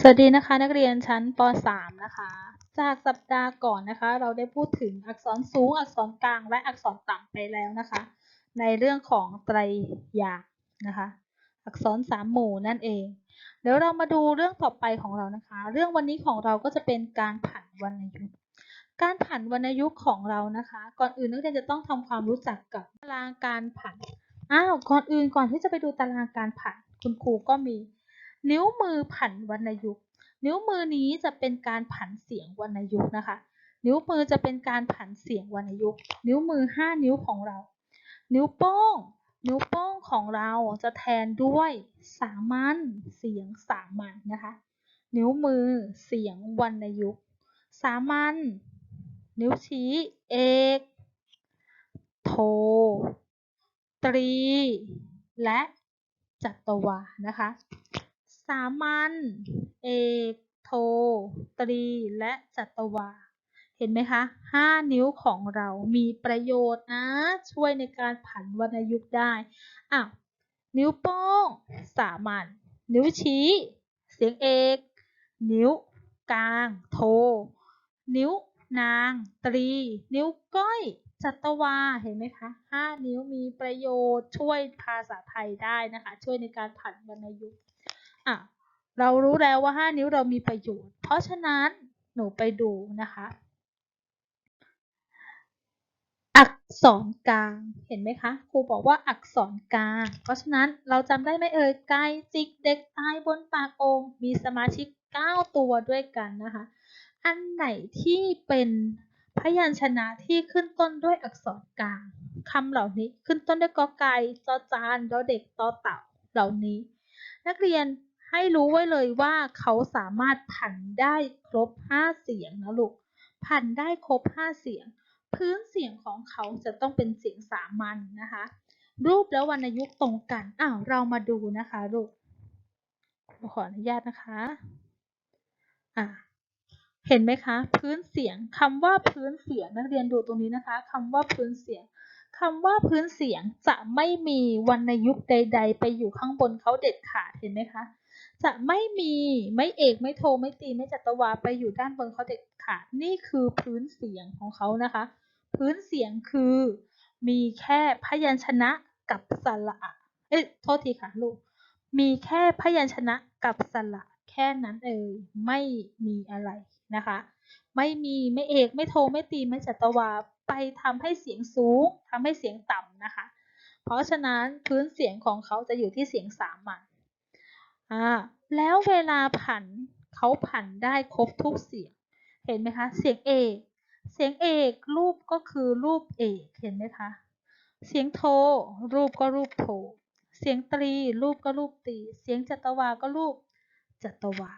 สวัสดีนะคะนักเรียนชั้นป .3 นะคะ จากสัปดาห์ก่อนนะคะ เราได้พูดถึงอักษรสูง อักษรกลาง และอักษรต่ำไปแล้วนะคะ ในเรื่องของไตรยากนะคะ อักษรสามหมู่นั่นเอง เดี๋ยวเรามาดูเรื่องต่อไปของเรานะคะ เรื่องวันนี้ของเราก็จะเป็นการผันวรรณยุกต์การผันวรรณยุกต์ของเรานะคะ ก่อนอื่นนักเรียนจะต้องทำความรู้จักกับตารางการผันอ้าวก่อนอื่นก่อนที่จะไปดูตารางการผันคุณครูก็มี นิ้วมือผันวรรณยุกต์ นิ้วมือนี้จะเป็นการผันเสียงวรรณยุกต์นะคะ นิ้วมือจะเป็นการผันเสียงวรรณยุกต์ นิ้วมือ 5 นิ้วของเรา นิ้วโป้ง นิ้วโป้งของเราจะแทนด้วยสามัญเสียงสามัญนะคะ นิ้วมือเสียงวรรณยุกต์ สามัญ นิ้วชี้ เอก โท ตรี และจัตวา นะคะ สามัญ เอก โท ตรี และจัตวา เห็นไหมคะห้านิ้วของเรามีประโยชน์นะ ช่วยในการผันวรรณยุกต์ได้อ้าวนิ้วโป้ง สามัญ นิ้วชี้ เสียงเอก นิ้วกลาง โท นิ้วนาง ตรี นิ้วก้อยจัตวา เห็นไหมคะห้านิ้วมีประโยชน์ช่วยภาษาไทยได้นะคะ ช่วยในการผันวรรณยุกต์ อะเรารู้แล้วว่าห้านิ้วเรามีประโยชน์ เพราะฉะนั้นหนูไปดูนะคะ อักษรกลางเห็นไหมคะครูบอกว่าอักษรกลาง เพราะฉะนั้นเราจำได้ไหมเอ่ยไก่จิกเด็กตายบนปากโองมีสมาชิก 9 ตัวด้วยกันนะคะ อันไหนที่เป็นพยัญชนะที่ขึ้นต้นด้วยอักษรกลางคำเหล่านี้ขึ้นต้นด้วยกอไก่จอจานดอเด็กตอเต่าเหล่านี้ นักเรียน ให้รู้ไว้เลยว่าเขาสามารถผันได้ครบ 5 เสียงนะลูก ผันได้ครบ 5 เสียง พื้นเสียงของเขาจะต้องเป็นเสียงสามัญนนะคะ รูปและวรรณยุกต์ตรงกัน อ้าว เรามาดูนะคะลูก ขออนุญาตนะคะ อ่าเห็นไหมคะ พื้นเสียงคำว่าพื้นเสียงนักเรียนดูตรงนี้นะคะคำว่าพื้นเสียงคำว่าพื้นเสียงจะไม่มีวรรณยุกต์ใด ๆ ไปอยู่ข้างบนเขาเด็ดขาดเห็นไหมคะ จะไม่มีไม่เอกไม่โทไม่ตีไม่จัตวาไปอยู่ด้านบนเขาเด็ดขาดนี่คือพื้นเสียงของเขานะคะ พื้นเสียงคือมีแค่พยัญชนะกับสระเอ้ยโทษทีค่ะลูกมีแค่พยัญชนะกับสระแค่นั้นเองไม่มีอะไรนะคะ ไม่มีไม่เอกไม่โทไม่ตีไม่จัตวาไปทำให้เสียงสูงทำให้เสียงต่ำนะคะ เพราะฉะนั้นพื้นเสียงของเขาจะอยู่ที่เสียงสามัญ อ่าแล้วเวลาผันเขาผันได้ครบทุกเสียง เห็นไหมคะ เสียงเอกเสียงเอกรูปก็คือรูปเอกเห็นไหมคะ เสียงโท รูปก็รูปโท เสียงตรี รูปก็รูปตรี เสียงจัตวาก็รูปจัตวา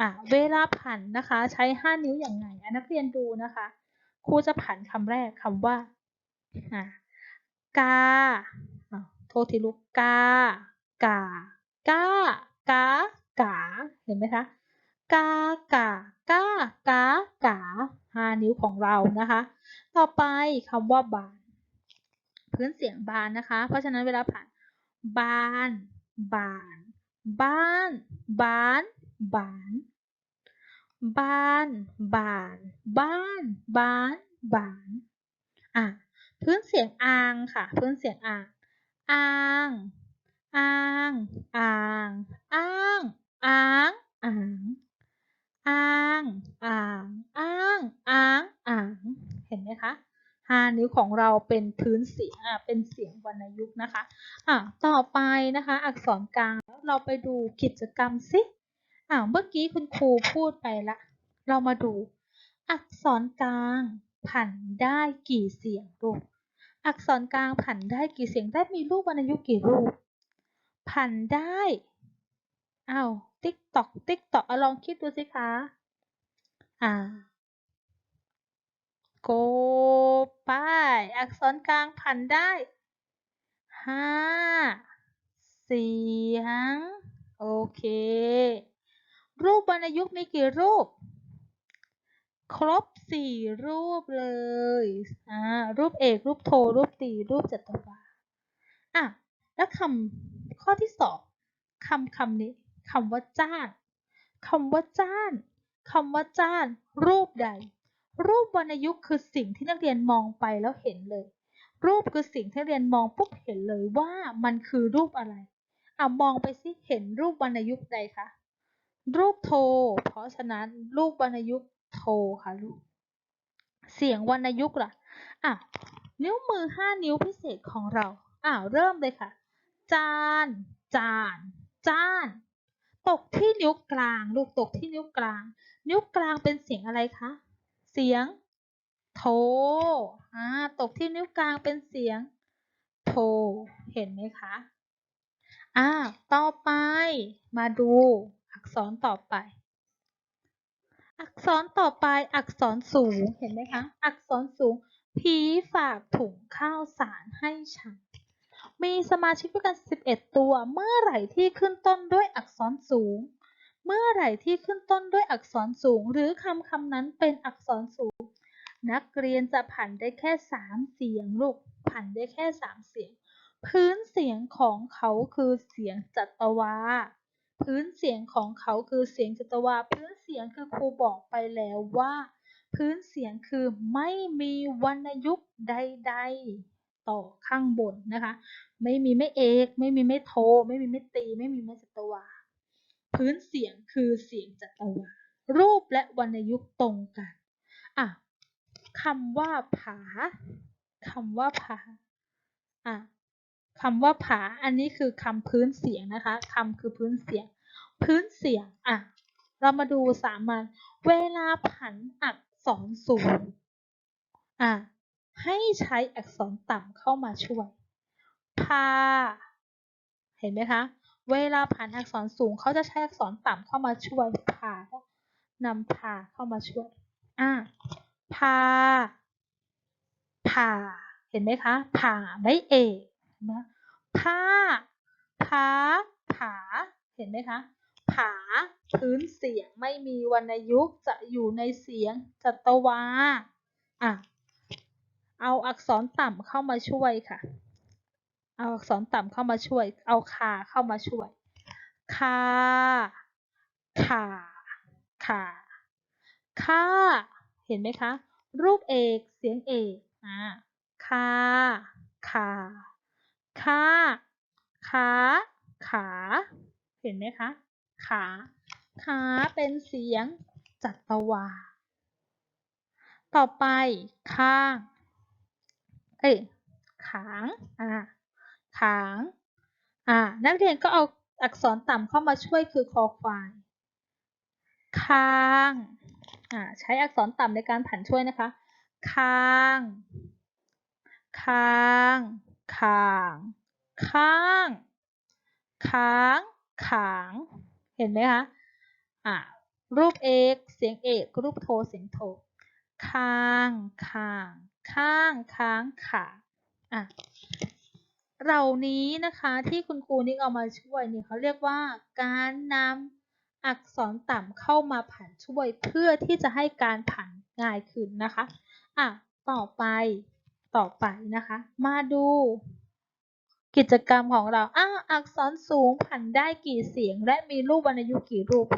อะเวลาผันนะคะใช้5นิ้วอย่างไงนักเรียนดูนะคะครูจะผันคำแรกคำว่าอะกาโทษทีลูกกากา กากากาเห็นไหมคะกากากากากาห้านิ้วของเรานะคะ ต่อไปคำว่าบาน พื้นเสียงบานนะคะ เพราะฉะนั้นเวลาผ่านบาน บาน บ้าน บาน บานบ้าน บาน บ้าน บาน บาน อะ พื้นเสียงอางค่ะ พื้นเสียงอางอาง อางอาง อ้าง อ้างอ้างอ้าง อ่าง อ้าง อ้าง อ่าง เห็นไหมคะห้านิ้วของเราเป็นพื้นเสียงอะเป็นเสียงวรรณยุกต์นะคะอะต่อไปนะคะ อักษรกลางแล้วเราไปดูกิจกรรมสิอ่าเมื่อกี้คุณครูพูดไปละ เรามาดู อักษรกลางผันได้กี่เสียงลูกอักษรกลางผันได้กี่เสียงได้มีรูปวรรณยุกต์กี่รูป ผันได้อ้าวติ๊กตอกติ๊กตอกอลองคิดดูสิคะอ่าโกไป อักษรกลางผันได้ห้าเสียง โอเค รูปวรรณยุกต์มีกี่รูป ครบสี่รูปเลยอ่ารูปเอก รูปโท รูปตี รูปจัตวาอะ แล้วคำ ข้อที่สองคำคำนี้คำว่าจ้านคำว่าจ้านคำว่าจ้าน รูปใด รูปวรรณยุกต์คือสิ่งที่นักเรียนมองไปแล้วเห็นเลย รูปคือสิ่งที่เรียนมองปุ๊บเห็นเลยว่ามันคือรูปอะไรเอามองไปสิเห็นรูปวรรณยุกต์ใดคะรูปโท เพราะฉะนั้นรูปวรรณยุกต์โทค่ะลูกเสียงวรรณยุกต์ล่ะอะนิ้วมือห้านิ้วพิเศษของเราอ่าเริ่มเลยค่ะ จาน จาน จาน ตกที่นิ้วกลาง ลูกตกที่นิ้วกลาง นิ้วกลางเป็นเสียงอะไรคะ เสียง โทอ่าตกที่นิ้วกลางเป็นเสียง โท เห็นไหมคะอ่าต่อไป มาดูอักษรต่อไป อักษรต่อไปอักษรสูง เห็นไหมคะ อักษรสูง ผีฝากถุงข้าวสารให้ฉัน มีสมาชิกด้วยกัน 11 ตัว เมื่อไหร่ที่ขึ้นต้นด้วยอักษรสูง เมื่อไหร่ที่ขึ้นต้นด้วยอักษรสูง หรือคำคำนั้นเป็นอักษรสูง นักเรียนจะผันได้แค่ 3 เสียงลูกผันได้แค่ 3 เสียง พื้นเสียงของเขาคือเสียงจัตวาพื้นเสียงของเขาคือเสียงจัตวา พื้นเสียงคือครูบอกไปแล้วว่า พื้นเสียงคือไม่มีวรรณยุกต์ใด ๆ ต่อข้างบนนะคะ ไม่มีไม่เอกไม่มีไม่โท ไม่มีไม่ตี ไม่มีไม่จัตวา พื้นเสียงคือเสียงจัตวา รูปและวรรณยุกต์ตรงกันอะคำว่าผาคำว่าผาอะคำว่าผาอันนี้คือคำพื้นเสียงนะคะคำคือพื้นเสียง พื้นเสียงอะเรามาดูสามัญเวลาผันอักษรสูงอะ ให้ใช้อักษรต่ำเข้ามาช่วย พา เห็นไหมคะ เวลาผันอักษรสูงเขาจะใช้อักษรต่ำเข้ามาช่วย พานำพาเข้ามาช่วย อะพาผ่าเห็นไหมคะ ผ่าไม่เอกนะผ้าผาผา เห็นไหมคะ ผา พื้นเสียงไม่มีวรรณยุกต์จะอยู่ในเสียงจัตวา อะ เอาอักษรต่ำเข้ามาช่วยค่ะ เอาอักษรต่ำเข้ามาช่วย เอาคาเข้ามาช่วยคาขาขาค่าเห็นไหมคะ รูปเอกเสียงเอกอ่าคาขาคาขาขา เห็นไหมคะ ขา ขาเป็นเสียงจัตวา ต่อไปข้าง เอ้ยขางอ่าขางอ่านักเรียนก็เอาอักษรต่ำเข้ามาช่วยคือคอควายคางอ่าใช้อักษรต่ำในการผันช่วยนะคะคางคางคางข้างค้างขาง เห็นไหมคะอ่ารูปเอกเสียงเอกรูปโทเสียงโทค้างข้าง ข้าง ค้าง ขาอะเหล่านี้นะคะที่คุณครูนิกเอามาช่วยเนี่ยเขาเรียกว่าการนำอักษรต่ำเข้ามาผันช่วยเพื่อที่จะให้การผันง่ายขึ้นนะคะอะต่อไปต่อไปนะคะ มาดูกิจกรรมของเราอ้าอักษรสูงผันได้กี่เสียง และมีรูปวรรณยุกต์กี่รูป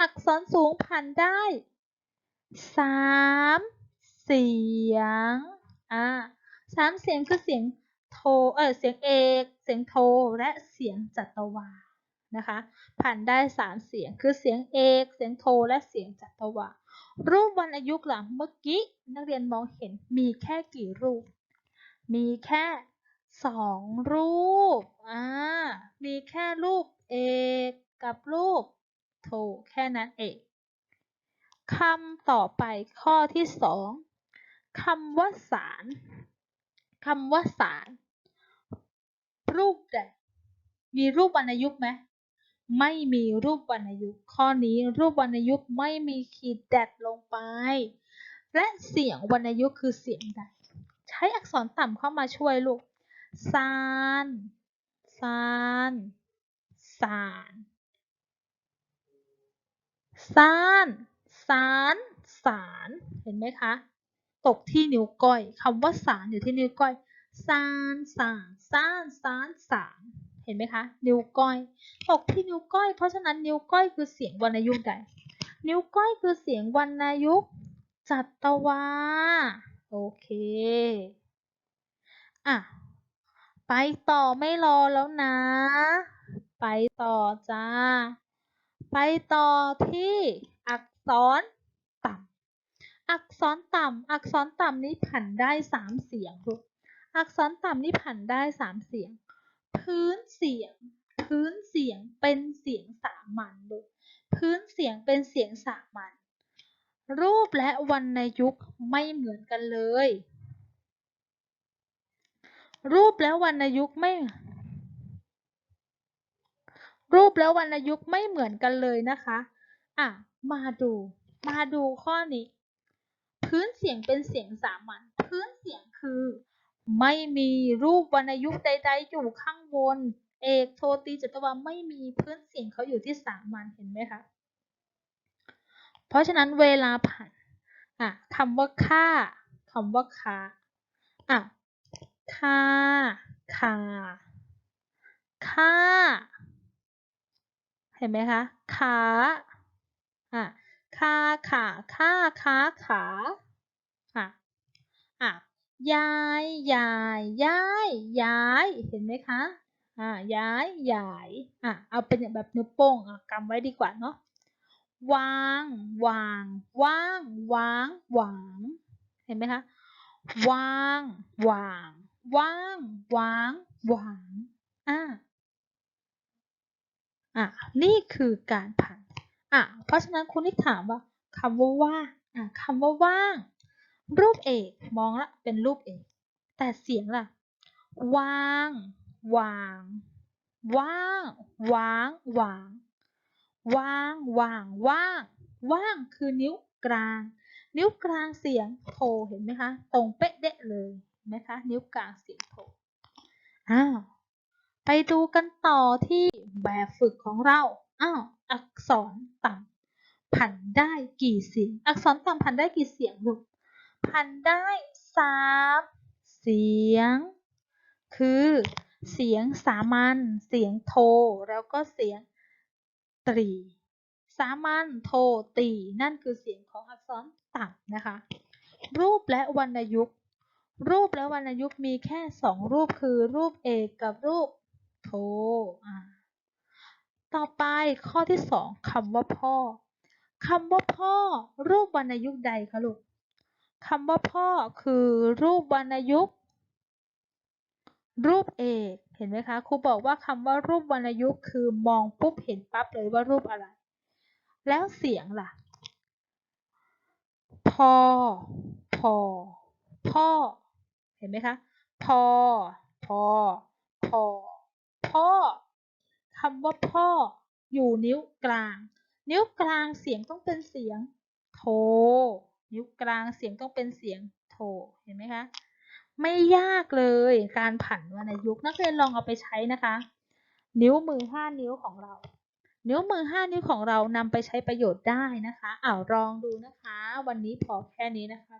อักษรสูงผันได้สาม เสียง อ่าสามเสียงคือเสียงโท เออเสียงเอก เสียงโท และเสียงจัตวา นะคะผันได้สามเสียง คือเสียงเอก เสียงโท และเสียงจัตวา รูปวรรณยุกต์ล่ะเมื่อกี้นักเรียนมองเห็นมีแค่กี่รูป มีแค่สองรูป อ่า มีแค่รูปเอกกับรูปโท แค่นั้นเองคำต่อไปข้อที่สอง คำว่าสารคำว่าสาร รูปใดมีรูปวรรณยุกต์ไหมไม่มีรูปวรรณยุกต์ข้อนี้รูปวรรณยุกต์ไม่มีขีดแดดลงไป และเสียงวรรณยุกต์คือเสียงใด ใช้อักษรต่ำเข้ามาช่วยลูกซานซานสานซานสานสาร เห็นไหมคะ ตกที่นิ้วก้อยคำว่าสารอยู่ที่นิ้วก้อยซานสานซานสานสารเห็นไหมคะ นิ้วก้อยตกที่นิ้วก้อย เพราะฉะนั้นนิ้วก้อยคือเสียงวรรณยุกต์ใด นิ้วก้อยคือเสียงวรรณยุกต์จัตวาโอเคอะไปต่อไม่รอแล้วนะ ไปต่อจ้า ไปต่อที่อักษร อักษรต่ำอักษรต่ำนี้ผันได้สามเสียงลูกอักษรต่ำนี้ผันได้สามเสียง พื้นเสียง พื้นเสียงเป็นเสียงสามัญลูกพื้นเสียงเป็นเสียงสามัญรูปและวรรณยุกต์ไม่เหมือนกันเลย รูปและวรรณยุกต์ไม่ รูปและวรรณยุกต์ไม่เหมือนกันเลยนะคะ อะ มาดู มาดูข้อนี้ พื้นเสียงเป็นเสียงสามัญ พื้นเสียงคือ ไม่มีรูปวรรณยุกต์ใด ๆ อยู่ข้างบน เอกโทตีจตวาไม่มีพื้นเสียงเขาอยู่ที่สามัญเห็นไหมคะ เพราะฉะนั้นเวลาผ่านอะคำว่าค่าคำว่าคาอะค่าคาค่า เห็นไหมคะขาอะ ค่าขาค่าค้าขาอะอะยายยายย้ายย้ายเห็นไหมคะอ่าย้ายย้ายอะเอาเป็นแบบนิ้วโป้งอะกำไว้ดีกว่าเนาะวางวางว่างวางหวางเห็นไหมคะวางวางว่างวางหวางอ่าอะนี่คือการผัน อะเพราะฉะนั้นคุณนิกถามว่าคำว่าว่างอะคำว่าว่าง รูปเอกมองละเป็นรูปเอก แต่เสียงล่ะว่างวางว่างวางวางว่างวางว่างว่างคือนิ้วกลาง นิ้วกลางเสียงโทเห็นไหมคะ ตรงเป๊ะเดะเลยนไหมคะ นิ้วกลางเสียงโทอ้าวไปดูกันต่อที่แบบฝึกของเรา อ้าวอักษรต่ำผันได้กี่เสียง อักษรต่ำผันได้กี่เสียงลูกผันได้สามเสียง คือเสียงสามัญเสียงโท แล้วก็เสียงตรี สามัญโทตี นั่นคือเสียงของอักษรต่ำนะคะ รูปและวรรณยุกต์ รูปและวรรณยุกต์มีแค่สองรูปคือรูปเอกกับรูปโทอ่า ต่อไปข้อที่สองคำว่าพ่อคำว่าพ่อ รูปวรรณยุกต์ใดคะลูกคำว่าพ่อคือรูปวรรณยุกต์รูปเอกเห็นไหมคะครูบอกว่าคำว่ารูปวรรณยุกต์คือมองปุ๊บเห็นปั๊บเลยว่ารูปอะไร แล้วเสียงล่ะ พอ พอ พ่อ เห็นไหมคะ พอ พอ พอ พ่อ คำว่าพ่ออยู่นิ้วกลาง นิ้วกลางเสียงต้องเป็นเสียงโท นิ้วกลางเสียงต้องเป็นเสียงโท เห็นไหมคะ ไม่ยากเลยการผันวรรณยุกต์นักเรียนลองเอาไปใช้นะคะ นิ้วมือห้านิ้วของเรา นิ้วมือห้านิ้วของเรานำไปใช้ประโยชน์ได้นะคะอ้าวลองดูนะคะ วันนี้พอแค่นี้นะคะ